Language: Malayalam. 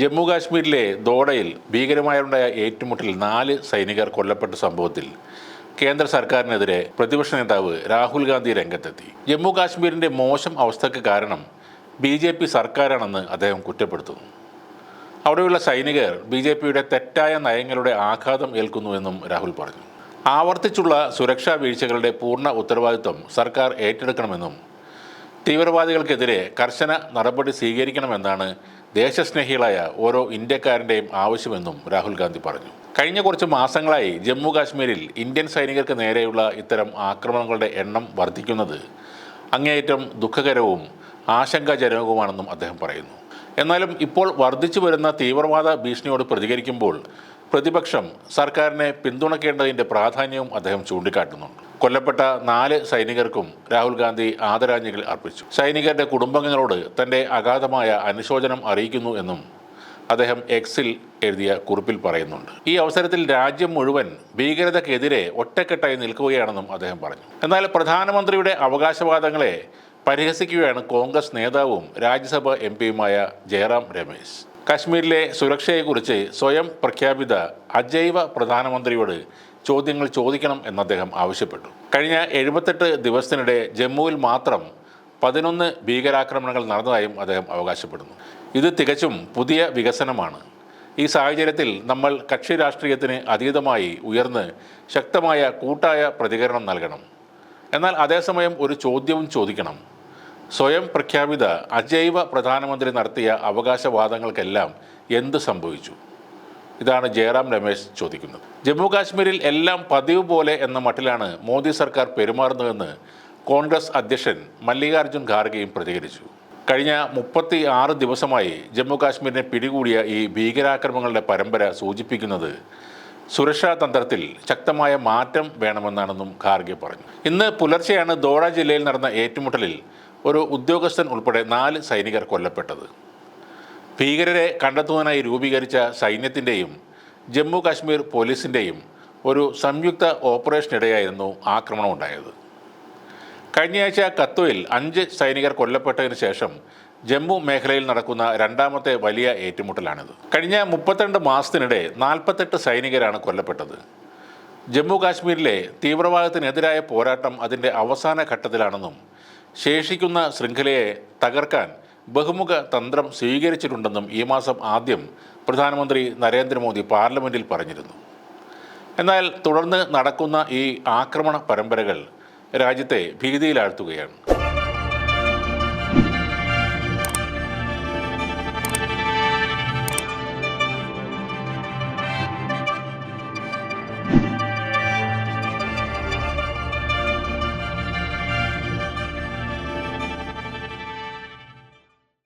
ജമ്മു കാശ്മീരിലെ ദോഡയിൽ ഭീകരമായുണ്ടായ ഏറ്റുമുട്ടലിൽ നാല് സൈനികർ കൊല്ലപ്പെട്ട സംഭവത്തിൽ കേന്ദ്ര സർക്കാരിനെതിരെ പ്രതിപക്ഷ നേതാവ് രാഹുൽ ഗാന്ധി രംഗത്തെത്തി. ജമ്മു കാശ്മീരിന്റെ മോശം അവസ്ഥയ്ക്ക് കാരണം ബി ജെ പി സർക്കാരാണെന്ന് അദ്ദേഹം കുറ്റപ്പെടുത്തുന്നു. അവിടെയുള്ള സൈനികർ ബി ജെ പിയുടെ തെറ്റായ നയങ്ങളുടെ ആഘാതം ഏൽക്കുന്നുവെന്നും രാഹുൽ പറഞ്ഞു. ആവർത്തിച്ചുള്ള സുരക്ഷാ വീഴ്ചകളുടെ പൂർണ ഉത്തരവാദിത്വം സർക്കാർ ഏറ്റെടുക്കണമെന്നും തീവ്രവാദികൾക്കെതിരെ കർശന നടപടി സ്വീകരിക്കണമെന്നാണ് ദേശസ്നേഹികളായ ഓരോ ഇന്ത്യക്കാരന്റെയും ആവശ്യമെന്നും രാഹുൽ ഗാന്ധി പറഞ്ഞു. കഴിഞ്ഞ കുറച്ച് മാസങ്ങളായി ജമ്മു കാശ്മീരിൽ ഇന്ത്യൻ സൈനികർക്ക് നേരെയുള്ള ഇത്തരം ആക്രമണങ്ങളുടെ എണ്ണം വർദ്ധിക്കുന്നത് അങ്ങേയറ്റം ദുഃഖകരവും ആശങ്കാജനകവുമാണെന്നും അദ്ദേഹം പറയുന്നു. എന്നാലും ഇപ്പോൾ വർദ്ധിച്ചു വരുന്ന തീവ്രവാദ ഭീഷണിയോട് പ്രതികരിക്കുമ്പോൾ പ്രതിപക്ഷം സർക്കാരിനെ പിന്തുണയ്ക്കേണ്ടതിന്റെ പ്രാധാന്യവും അദ്ദേഹം ചൂണ്ടിക്കാട്ടുന്നുണ്ട്. കൊല്ലപ്പെട്ട നാല് സൈനികർക്കും രാഹുൽ ഗാന്ധി ആദരാഞ്ജലികൾ അർപ്പിച്ചു. സൈനികരുടെ കുടുംബങ്ങളോട് തന്റെ അഗാധമായ അനുശോചനം അറിയിക്കുന്നു എന്നും അദ്ദേഹം എക്സിൽ എഴുതിയ കുറിപ്പിൽ പറയുന്നുണ്ട്. ഈ അവസരത്തിൽ രാജ്യം മുഴുവൻ ഭീകരതയ്ക്കെതിരെ ഒറ്റക്കെട്ടായി നിൽക്കുകയാണെന്നും അദ്ദേഹം പറഞ്ഞു. എന്നാൽ പ്രധാനമന്ത്രിയുടെ അവകാശവാദങ്ങളെ പരിഹസിക്കുകയാണ് കോൺഗ്രസ് നേതാവും രാജ്യസഭ എം പിയുമായ ജയറാം രമേശ്. കാശ്മീരിലെ സുരക്ഷയെക്കുറിച്ച് സ്വയം പ്രഖ്യാപിത അജൈവ പ്രധാനമന്ത്രിയോട് ചോദ്യങ്ങൾ ചോദിക്കണം എന്ന് അദ്ദേഹം ആവശ്യപ്പെട്ടു. കഴിഞ്ഞ എഴുപത്തെട്ട് ദിവസത്തിനിടെ ജമ്മുവിൽ മാത്രം പതിനൊന്ന് ഭീകരാക്രമണങ്ങൾ നടന്നതായും അദ്ദേഹം അവകാശപ്പെടുന്നു. ഇത് തികച്ചും പുതിയ വികസനമാണ്. ഈ സാഹചര്യത്തിൽ നമ്മൾ കക്ഷി രാഷ്ട്രീയത്തിന് അതീതമായി ഉയർന്ന് ശക്തമായ കൂട്ടായ പ്രതികരണം നൽകണം. എന്നാൽ അതേസമയം ഒരു ചോദ്യവും ചോദിക്കണം. സ്വയം പ്രഖ്യാപിത അജൈവ പ്രധാനമന്ത്രി നടത്തിയ അവകാശവാദങ്ങൾക്കെല്ലാം എന്ത് സംഭവിച്ചു? ഇതാണ് ജയറാം രമേശ് ചോദിക്കുന്നത്. ജമ്മു കാശ്മീരിൽ എല്ലാം പതിവ് പോലെ എന്ന മട്ടിലാണ് മോദി സർക്കാർ പെരുമാറുന്നതെന്ന് കോൺഗ്രസ് അധ്യക്ഷൻ മല്ലികാർജുൻ ഖാർഗെയും പ്രതികരിച്ചു. കഴിഞ്ഞ മുപ്പത്തി ആറ് ദിവസമായി ജമ്മു കാശ്മീരിനെ പിടികൂടിയ ഈ ഭീകരാക്രമങ്ങളുടെ പരമ്പര സൂചിപ്പിക്കുന്നത് സുരക്ഷാ തന്ത്രത്തിൽ ശക്തമായ മാറ്റം വേണമെന്നാണെന്നും ഖാർഗെ പറഞ്ഞു. ഇന്ന് പുലർച്ചെയാണ് ദോഡ ജില്ലയിൽ നടന്ന ഏറ്റുമുട്ടലിൽ ഒരു ഉദ്യോഗസ്ഥൻ ഉൾപ്പെടെ നാല് സൈനികർ കൊല്ലപ്പെട്ടത്. ഭീകരരെ കണ്ടെത്തുവാനായി രൂപീകരിച്ച സൈന്യത്തിന്റെയും ജമ്മു കാശ്മീർ പോലീസിന്റെയും ഒരു സംയുക്ത ഓപ്പറേഷനിടെയായിരുന്നു ആക്രമണമുണ്ടായത് കഴിഞ്ഞയാഴ്ച കത്വയിൽ അഞ്ച് സൈനികർ കൊല്ലപ്പെട്ടതിന് ശേഷം ജമ്മു മേഖലയിൽ നടക്കുന്ന രണ്ടാമത്തെ വലിയ ഏറ്റുമുട്ടലാണിത്. കഴിഞ്ഞ മുപ്പത്തിരണ്ട് മാസത്തിനിടെ നാൽപ്പത്തെട്ട് സൈനികരാണ് കൊല്ലപ്പെട്ടത്. ജമ്മു കാശ്മീരിലെ തീവ്രവാദത്തിനെതിരായ പോരാട്ടം അതിന്റെ അവസാന ഘട്ടത്തിലാണെന്നും ശേഷിക്കുന്ന ശൃംഖലയെ തകർക്കാൻ ബഹുമുഖ തന്ത്രം സ്വീകരിച്ചിട്ടുണ്ടെന്നും ഈ മാസം ആദ്യം പ്രധാനമന്ത്രി നരേന്ദ്രമോദി പാർലമെന്റിൽ പറഞ്ഞിരുന്നു. എന്നാൽ തുടർന്ന് നടക്കുന്ന ഈ ആക്രമണ പരമ്പരകൾ രാജ്യത്തെ ഭീതിയിലാഴ്ത്തുകയാണ്.